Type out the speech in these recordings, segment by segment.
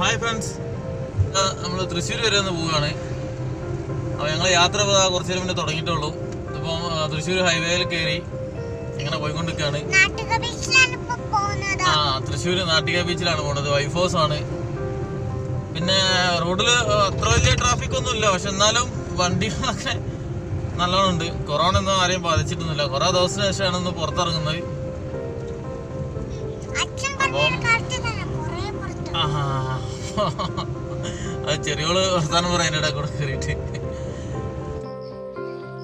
Hi friends നമ്മൾ തൃശ്ശൂർ വരെ ഒന്ന് പോവുകയാണ്. അപ്പോൾ ഞങ്ങൾ യാത്ര കുറച്ച് നേരം മുന്നേ തുടങ്ങിയിട്ടുള്ളൂ. ഇപ്പം തൃശ്ശൂർ ഹൈവേയിൽ കയറി ഇങ്ങനെ പോയിക്കൊണ്ടിരിക്കുകയാണ്. ആ തൃശ്ശൂർ നാട്ടിക ബീച്ചിലാണ് പോകുന്നത് വൈഫ് ഹൗസ് ആണ്. പിന്നെ റോഡിൽ അത്ര വലിയ ട്രാഫിക് ഒന്നും ഇല്ല. പക്ഷെ എന്നാലും വണ്ടികളൊക്കെ നല്ലോണം ഉണ്ട് കൊറോണ ഒന്നും ആരെയും ബാധിച്ചിട്ടൊന്നുമില്ല. കുറേ ദിവസത്തിന് ശേഷമാണ് ഒന്ന് പുറത്തിറങ്ങുന്നത്.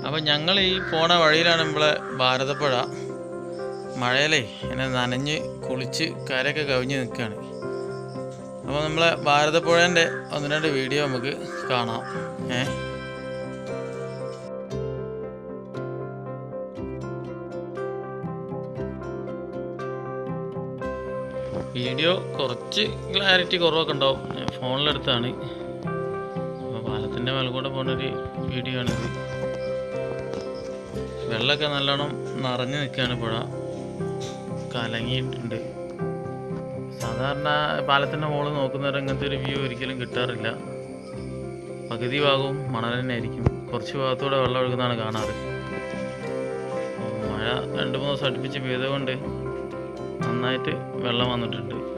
അപ്പം ഞങ്ങൾ ഈ പോണ വഴിയിലാണ് നമ്മളെ ഭാരതപ്പുഴ. മഴയിലേ എന്നെ നനഞ്ഞ് കുളിച്ച് കരയൊക്കെ കവിഞ്ഞ് നിൽക്കുകയാണ് അപ്പോൾ നമ്മളെ ഭാരതപ്പുഴേന്റെ ഒന്ന് രണ്ട് വീഡിയോ നമുക്ക് കാണാം. ഏ? വീഡിയോ കുറച്ച് ക്ലാരിറ്റി കുറവൊക്കെ ഉണ്ടാവും. ഫോണിലെടുത്താണ്. അപ്പോൾ പാലത്തിന്റെ മേലെ കൂടെ പോണൊരു വീഡിയോ ആണിത് വെള്ളമൊക്കെ നല്ലോണം നിറഞ്ഞു നിൽക്കുകയാണ് പുഴ. കലങ്ങിയിട്ടുണ്ട്. സാധാരണ പാലത്തിന്റെ മുകളിൽ നോക്കുന്നവർ ഇങ്ങനത്തെ ഒരു വ്യൂ ഒരിക്കലും കിട്ടാറില്ല. പകുതി ഭാഗവും മണൽ തന്നെ ആയിരിക്കും. കുറച്ച് ഭാഗത്തൂടെ വെള്ളം ഒഴുകുന്നതാണ് കാണാറ്. മഴ രണ്ട് മൂന്ന് ദിവസം അടുപ്പിച്ച് പെയ്തുകൊണ്ട് നന്നായിട്ട് വെള്ളം വന്നിട്ടുണ്ട്.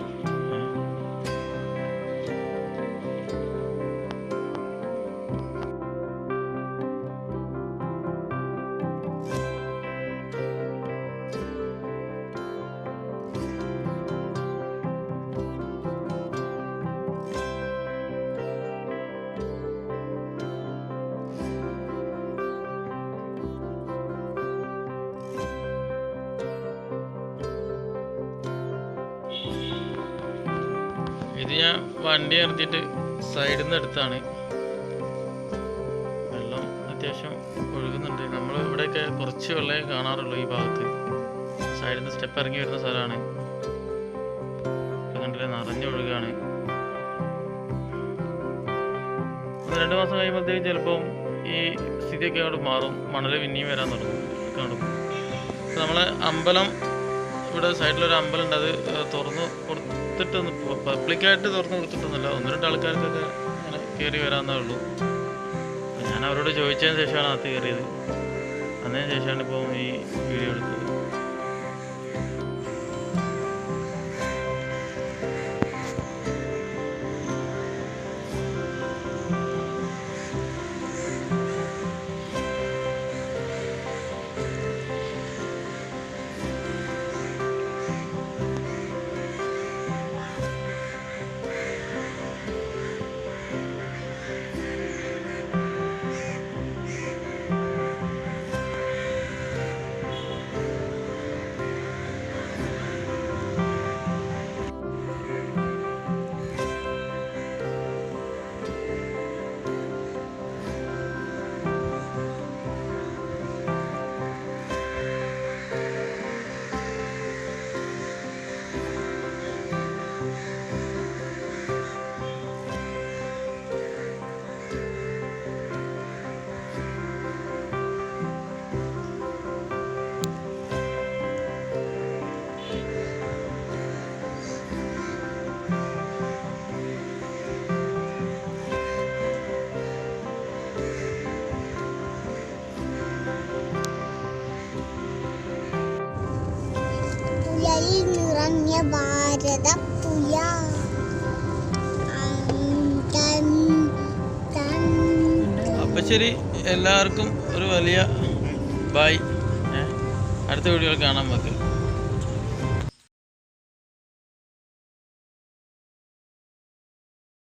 ഇത് ഞാൻ വണ്ടി നിർത്തിയിട്ട് സൈഡിൽ നിന്ന് എടുത്താണ്. വെള്ളം അത്യാവശ്യം ഒഴുകുന്നുണ്ട്. നമ്മൾ ഇവിടെയൊക്കെ കുറച്ച് വെള്ളമേ കാണാറുള്ളൂ ഈ ഭാഗത്ത്. സൈഡിൽ നിന്ന് സ്റ്റെപ്പ് ഇറങ്ങി വരുന്ന സ്ഥലമാണ്. കണ്ടില്ലേ? നിറഞ്ഞൊഴുകാണ് രണ്ട് മാസം കഴിയുമ്പോഴത്തേക്കും ചിലപ്പം ഈ സ്ഥിതിയൊക്കെ അങ്ങോട്ട് മാറും. മണൽ പിന്നെയും വരാൻ തുടങ്ങും. കാണും നമ്മളെ അമ്പലം ഇവിടെ സൈഡിലൊരു അമ്പലം ഉണ്ട് അത് തുറന്ന് തുറന്ന് കൊടുത്തിട്ടൊന്നും പബ്ലിക്കായിട്ട് തുറന്ന് കൊടുത്തിട്ടൊന്നുമില്ല. ഒന്ന് രണ്ട് ആൾക്കാർക്കൊക്കെ അങ്ങനെ കയറി വരാമെന്നേ ഉള്ളൂ. ഞാൻ അവരോട് ചോദിച്ചതിന് ശേഷമാണ് അകത്ത് കയറിയത്. അതിന് ശേഷമാണ് ഇപ്പോൾ ഈ വീഡിയോ എടുത്തത്. പുഴയിൽ നിറഞ്ഞ ഭാരത പുഴ ടൻ, ടൻ, ശരി എല്ലാവർക്കും ഒരു വലിയ ബായ് അടുത്ത വീഡിയോ കാണാൻ നമുക്ക്.